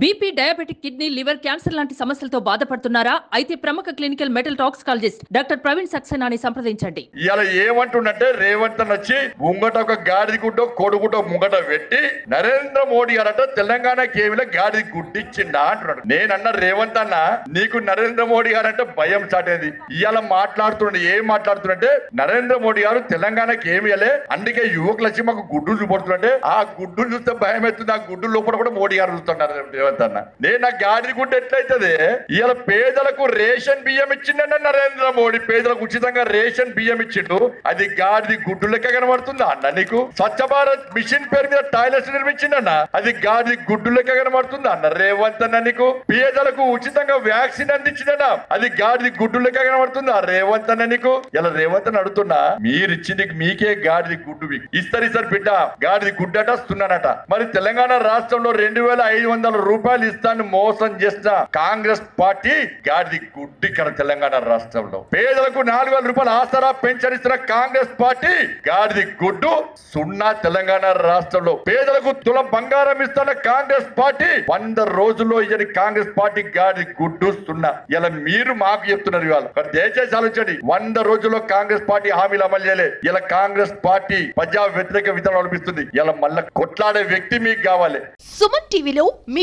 BP diabetic kidney liver cancer లాంటి సమస్యలతో బాధపడుతున్నారా? అయితే ప్రముఖ clinical metal toxicologist doctor Praveen సక్సేనాని సంప్రదించండి. ఇలా ఏమంటుండంటే రేవంత్ అని వచ్చి ముంగట ఒక గాడిద గుడ్డ కోడిగుడ్డో ముంగట పెట్టి నరేంద్ర మోడీ గారట తెలంగాణ కేవీలో గాడిద గుడ్డిచ్చిండా అంటున్నాడు. నేనన్న రేవంత్ అన్న నీకు నరేంద్ర మోడీ గారు అంటే భయం చాటేది. ఇలా మాట్లాడుతుండే ఏం మాట్లాడుతుంటే నరేంద్ర మోడీ గారు తెలంగాణకి ఏమి ఇవ్వలే అందుకే యువకులు వచ్చి మాకు గుడ్డు చూపడుతుంటే ఆ గుడ్డు చూస్తే భయం అవుతుంది ఆ గుడ్డు లోపల కూడా మోడీ గారు చూస్తున్నారు రేవంత్ అన్న నేను నాకు గాడికుంటే గుడ్డు ఎట్లయితది? ఇవాళ పేదలకు రేషన్ బియ్యం ఇచ్చిండన్న నరేంద్ర మోడీ. పేదలకు ఉచితంగా రేషన్ బియ్యం ఇచ్చిండు. అది గాడిది గుడ్డు లెక్క కనబడుతుందా అన్న నీకు? స్వచ్ఛ భారత్ మిషన్ పేరు మీద టాయిలెట్స్ నిర్మించిండన్న. అది గాడిది గుడ్డు లెక్క కనబడుతుందా అన్న రేవంత్ అన్న నీకు? పేదలకు ఉచితంగా వ్యాక్సిన్ అందించిండన్న అది గాడిది గుడ్డు లెక్క కనబడుతుందా రేవంత్ అన్న నీకు? ఇలా రేవంత్ అని అడుగుతున్నా మీరు ఇచ్చింది మీకే గాడిది గుడ్డు ఇస్తారు ఇస్తారు బిడ్డ. గాడిది గుడ్డట వస్తున్నానట మరి తెలంగాణ రాష్ట్రంలో రెండు వేల ఐదు వందల రూపాయలు ఇస్తాను మోసం చేసిన కాంగ్రెస్ పార్టీ గాడిది గుడ్డి ఇక్కడ తెలంగాణ రాష్ట్రంలో. పేదలకు నాలుగు వేల రూపాయలు ఆసరా పెన్షన్ ఇస్తున్న కాంగ్రెస్ పార్టీ గాడిది గుడ్డు సున్నా తెలంగాణ రాష్ట్రంలో. పేదలకు తులం బంగారం ఇస్తున్న కాంగ్రెస్ పార్టీ వంద రోజుల్లో ఇయ్యని కాంగ్రెస్ పార్టీ గాడిది గుడ్డు సున్నా. ఇలా మీరు మాకు చెప్తున్నారు ఇవాళ. దయచేసి ఆలోచించండి. వంద రోజుల్లో కాంగ్రెస్ పార్టీ హామీలు అమలు చేయలే. ఇలా కాంగ్రెస్ పార్టీ ప్రజా వ్యతిరేక విధానం అనిపిస్తుంది. ఇలా మళ్ళీ కొట్లాడే వ్యక్తి మీకు కావాలి. సుమన్ టీవీలో మీ